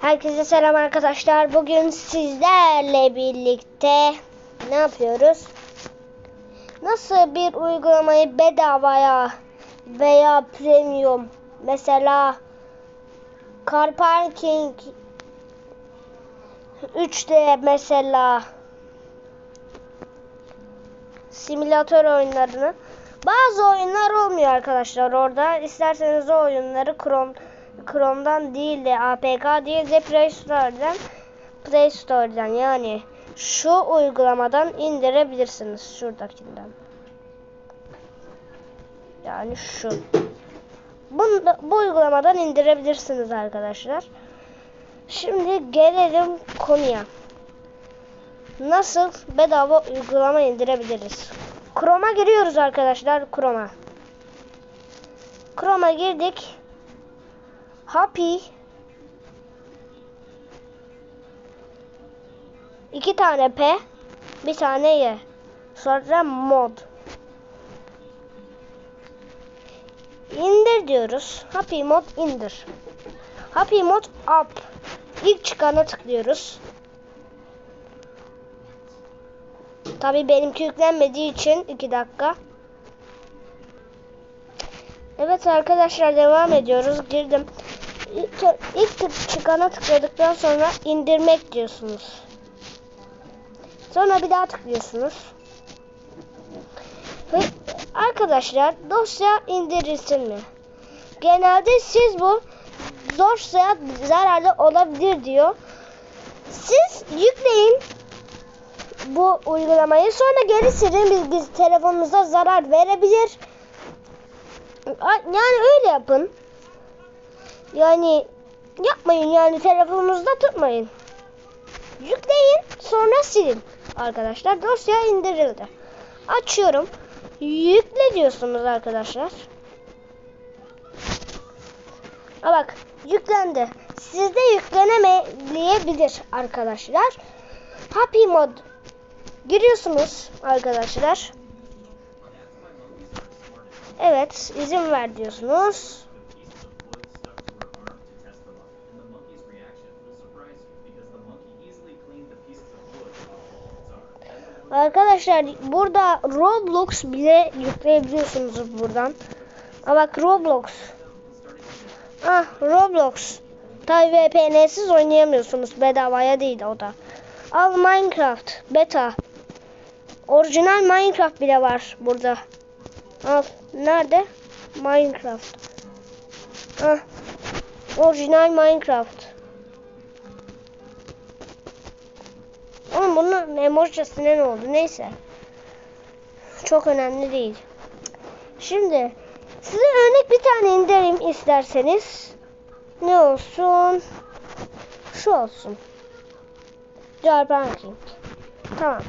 Herkese selam arkadaşlar. Bugün sizlerle birlikte ne yapıyoruz? Nasıl bir uygulamayı bedavaya veya premium mesela Car Parking 3D mesela simülatör oyunlarını bazı oyunlar olmuyor arkadaşlar orada. İsterseniz o oyunları Chrome Chrome'dan değil de APK değil de Play Store'dan Play Store'dan yani şu uygulamadan indirebilirsiniz şuradakinden. Yani şu. Bunu bu uygulamadan indirebilirsiniz arkadaşlar. Şimdi gelelim konuya. Nasıl bedava uygulama indirebiliriz? Chrome'a giriyoruz arkadaşlar. Chrome'a. Chrome'a girdik. Happy. İki tane P bir tane Y. Sonra mod. İndir diyoruz. Happy mod indir. Happy mod up. İlk çıkana tıklıyoruz. Tabi benimki yüklenmediği için 2 dakika. Evet arkadaşlar devam ediyoruz. Girdim ilk, çıkana tıkladıktan sonra indirmek diyorsunuz. Sonra bir daha tıklıyorsunuz. Ve arkadaşlar dosya indirilsin mi? Genelde siz bu dosya zararlı olabilir diyor. Siz yükleyin bu uygulamayı sonra geri silin bilgisi telefonunuza zarar verebilir. Yani öyle yapın. Yani yapmayın yani telefonunuzda tutmayın. Yükleyin sonra silin. Arkadaşlar dosya indirildi. Açıyorum. Yükle diyorsunuz arkadaşlar. Ha bak yüklendi. Sizde yüklenemeyebilir arkadaşlar. Happy mod giriyorsunuz arkadaşlar. Evet izin ver diyorsunuz. Arkadaşlar burada Roblox bile yükleyebiliyorsunuz buradan. Aa bak Roblox. Ah Roblox. Tabi VPN'siz oynayamıyorsunuz. Bedavaya değil o da. Al Minecraft beta. Orijinal Minecraft bile var burada. Al. Nerede? Minecraft. Ah. Orijinal Minecraft. Ama bunun emojisine ne oldu? Neyse. Çok önemli değil. Şimdi size örnek bir tane indireyim isterseniz. Ne olsun? Şu olsun. Banking. Tamam.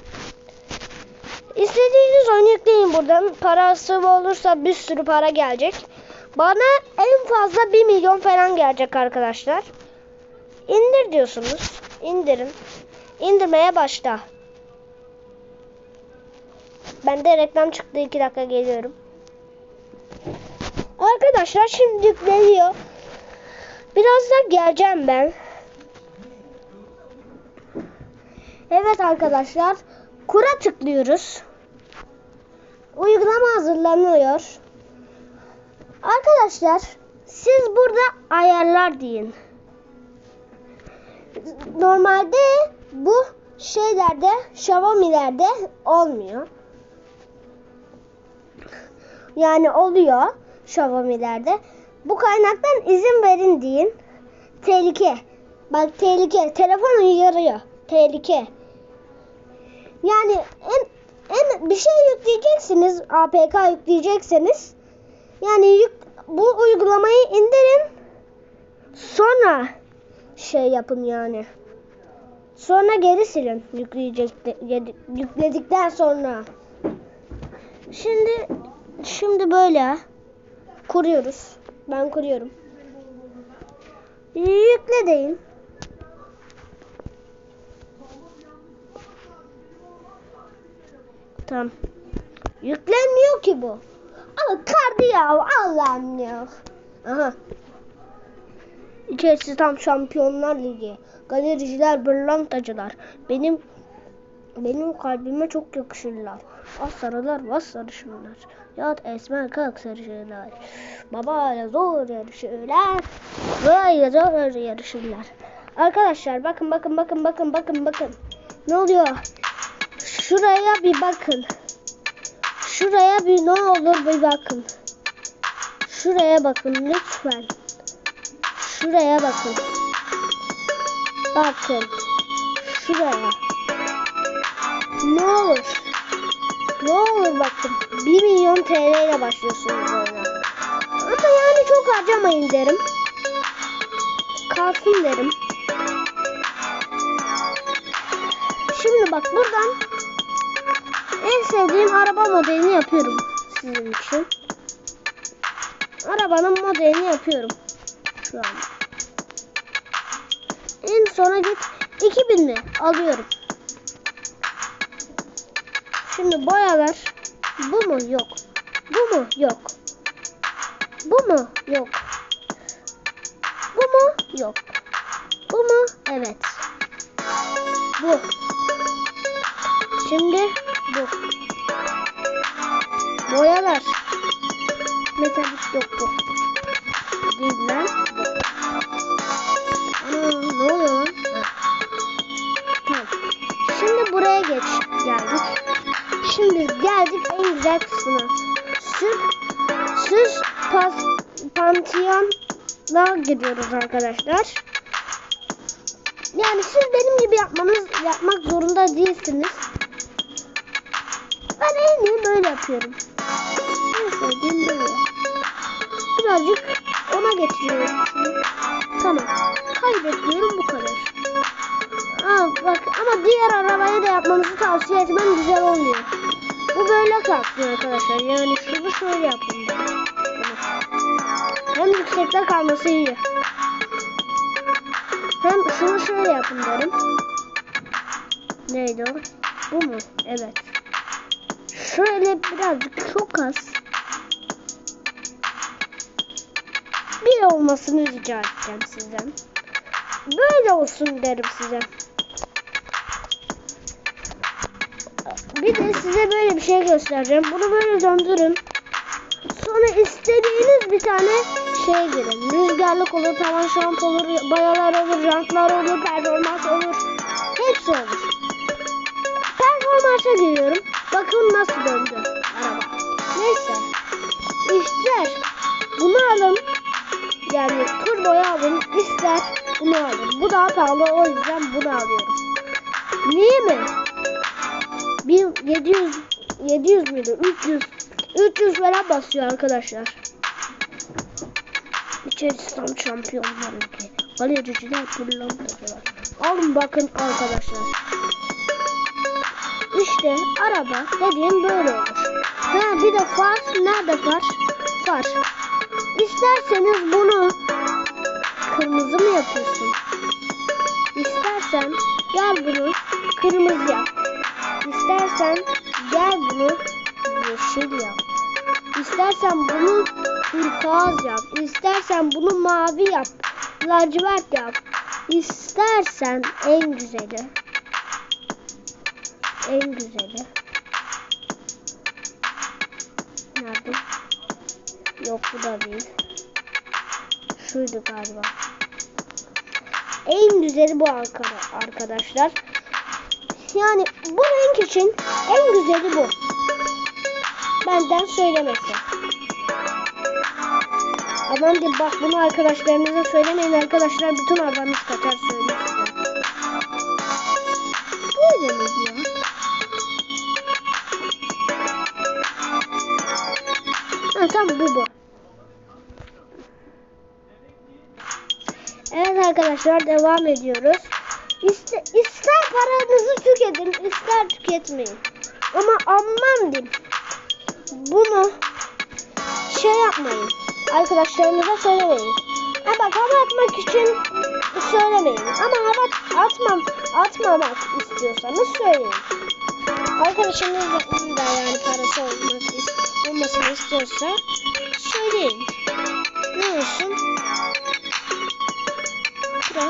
İstediğiniz oyunu yükleyin buradan. Parası olursa bir sürü para gelecek. Bana en fazla 1 milyon falan gelecek arkadaşlar. İndir diyorsunuz. İndirin. İndirmeye başla. Bende reklam çıktı. 2 dakika geliyorum. Arkadaşlar şimdi yükleniyor. Birazdan geleceğim ben. Evet arkadaşlar. Kura tıklıyoruz. Uygulama hazırlanıyor. Arkadaşlar siz burada ayarlar deyin. Normalde bu şeylerde Xiaomi'lerde olmuyor. Yani oluyor Xiaomi'lerde. Bu kaynaktan izin verin deyin. Tehlike. Bak tehlike. Telefon uyarıyor. Tehlike. Yani en, en bir şey yükleyeceksiniz. APK yükleyecekseniz. Yani yük, bu uygulamayı indirin. Sonra şey yapın yani. Sonra geri silin yükledikten sonra. Şimdi şimdi böyle kuruyoruz. Ben kuruyorum. Yükle deyin. Tamam. Yüklenmiyor ki bu. Ama kardı ya Allah'ım ya. Aha. İçerisi tam Şampiyonlar Ligi. Galericiler, bırlantacılar. Benim benim kalbime çok yakışırlar. Az sarılar, vaz sarışınlar. Yat esmer kalk sarışınlar. Babayla zor yarışırlar. Böyle zor yarışırlar. Arkadaşlar bakın bakın bakın bakın bakın bakın. Ne oluyor? Şuraya bir bakın. Şuraya bir ne olur bir bakın. Şuraya bakın lütfen. Şuraya bakın. Bakın. Şuraya. Ne olur. Ne olur bakın. 1 milyon TL ile başlıyorsunuz oyuna. Ama yani çok harcamayın derim. Kalsın derim. Şimdi bak buradan en sevdiğim araba modelini yapıyorum sizin için. Arabanın modelini yapıyorum şu an. En sona git 2000 mi? Alıyorum. Şimdi boyalar bu mu? Yok. Bu mu? Yok. Bu mu? Yok. Bu mu? Yok. Bu mu? Evet. Bu. Şimdi bu. Boyalar. Metalik yok bu. Değil lan. Bu. Güzel kısmına. Süs, süs pas, pantiyonla gidiyoruz arkadaşlar. Yani siz benim gibi yapmanız yapmak zorunda değilsiniz. Ben en iyi böyle yapıyorum. Birazcık ona getiriyorum. Tamam. Kaybediyorum bu kadar. Aa, bak ama diğer arabayı da yapmanızı tavsiye etmem güzel olmuyor. Bu böyle kalktı arkadaşlar. Yani şunu şöyle yapın. Hem yüksekte kalması iyi. Hem şunu şöyle yapın derim. Neydi o? Bu mu? Evet. Şöyle birazcık çok az. Bir olmasını rica edeceğim sizden. Böyle olsun derim size. Bir de size böyle bir şey göstereceğim. Bunu böyle döndürün. Sonra istediğiniz bir tane şey girin. Rüzgarlık olur, tavan şamp olur, bayalar olur, jantlar olur, performans olur. Hepsi olur. Performansa giriyorum. Bakın nasıl döndü araba. Neyse. İster bunu alın. Yani turboyu alın. ister bunu alın. Bu daha pahalı o yüzden bunu alıyorum. Niye mi? 1700 700 müydü? 300 300 falan basıyor arkadaşlar. İçerisi tam şampiyonlar ülke. Galericiler pırlantacılar. Alın bakın arkadaşlar. İşte araba dediğim böyle olur. Ha bir de far. Nerede far? Far. İsterseniz bunu kırmızı mı yapıyorsun? İstersen gel bunu kırmızı yap. İstersen gel bunu yeşil yap. İstersen bunu turkuaz yap. İstersen bunu mavi yap. Lacivert yap. İstersen en güzeli. En güzeli. Nerede? Yok bu da değil. Şuydu galiba. En güzeli bu arkada- arkadaşlar. Yani bu renk için en güzeli bu. Benden söylemesi. Aman diyeyim bak bunu arkadaşlarınıza söylemeyin arkadaşlar. Bütün kaçar söyleyeyim size. Böyle miydi ya? Ha tamam bu bu. Evet arkadaşlar devam ediyoruz. İste, ister paranızı tüketin ister tüketmeyin. Ama aman diyeyim. Bunu şey yapmayın. Arkadaşlarınıza söylemeyin. Ha bak hava atmak için söylemeyin. Ama hava atmam, atmamak istiyorsanız söyleyin. Arkadaşınız da yani parası olmak, olmasını istiyorsa söyleyin. Ne olsun? Pro.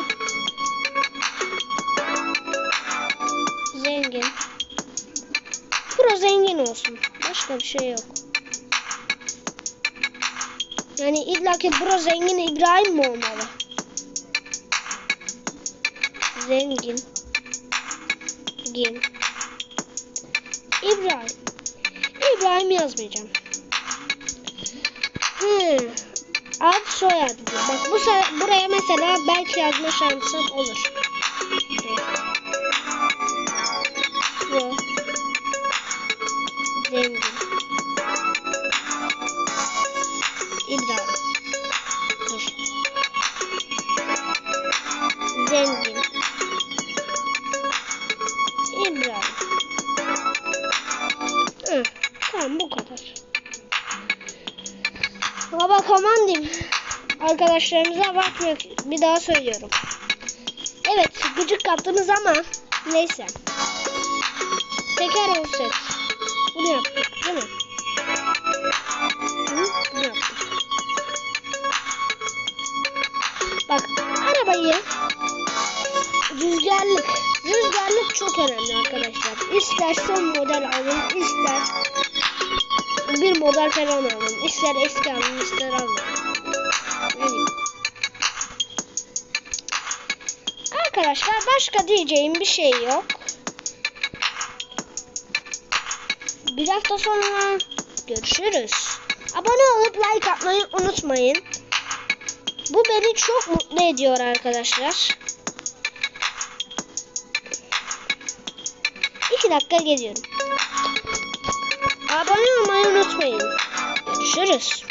Zengin. Pro zengin olsun. Başka bir şey yok. Yani illaki Pro zengin İbrahim mi olmalı? Zengin. Gin. İbrahim. İbrahim yazmayacağım. Hmm. Ad soyad. Bak bu buraya mesela belki yazma şansım olur. Pro. Tamam bu kadar. Baba kaman diyeyim. Arkadaşlarımıza abartmıyor. Bir daha söylüyorum. Evet gıcık kaptınız ama neyse. Teker offset. Bunu yaptık değil mi? Hı, bunu yaptık. Bak arabayı rüzgarlık. Rüzgarlık çok önemli arkadaşlar. İster son model alın, ister bir model falan alın. İster eski alın, ister alın. Arkadaşlar başka diyeceğim bir şey yok. Bir hafta sonra görüşürüz. Abone olup like atmayı unutmayın. Bu beni çok mutlu ediyor arkadaşlar. İki dakika geliyorum. Abone olmayı unutmayın. Görüşürüz.